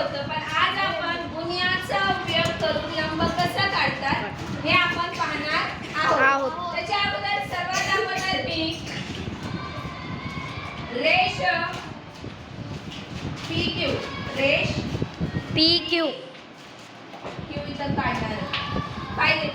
होतं पण आज आपण गुन्ह्याचा उपयोग करून लंब कसा काढतात हे आपण पाहणार आहोत. त्याच्या अगोदर सर्वात अगोदर मी रेश पी क्यू रेश पी क्यू. क्यू इथं काढणार. पाहिजे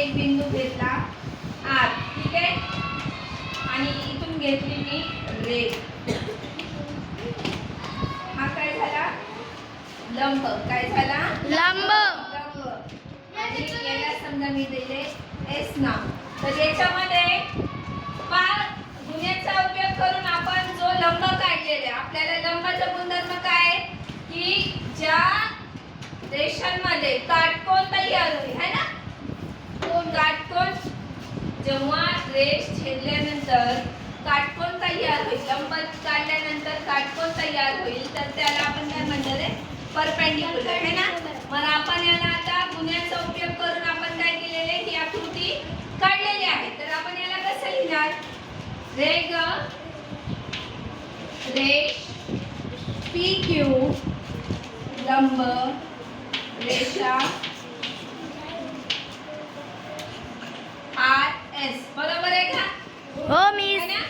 एक बिंदू घेतला. आर ठीक आहे? आणि इथून घेतली मी रे हा काय झाला? लंब. काय झाला? लंब. लंब. आणि याला समजा मी दिले एस नाव. तर याच्यामध्ये पा गुन्ह्याचा उपयोग करून आपण जो लंब काढलेला आपल्याला लंबाचा गुणधर्म काय? की ज्या रेषांमध्ये काटकोन तयार होईल है ना? जेव्हा रेष छेदल्यानंतर काटकोण तयार होईल लंब काढल्यानंतर काटकोण तयार होईल तर त्याला आपण काय म्हणणार आहे? परपेंडिक्युलर है ना? मग आपण याला आता गुन्ह्याचा उपयोग करून आपण काय केलेले? ही आकृती काढलेली आहे. तर आपण याला कसं लिहिणार? रेग रेष पी क्यू लंब रेषा एस बरोबर आहे का? हो है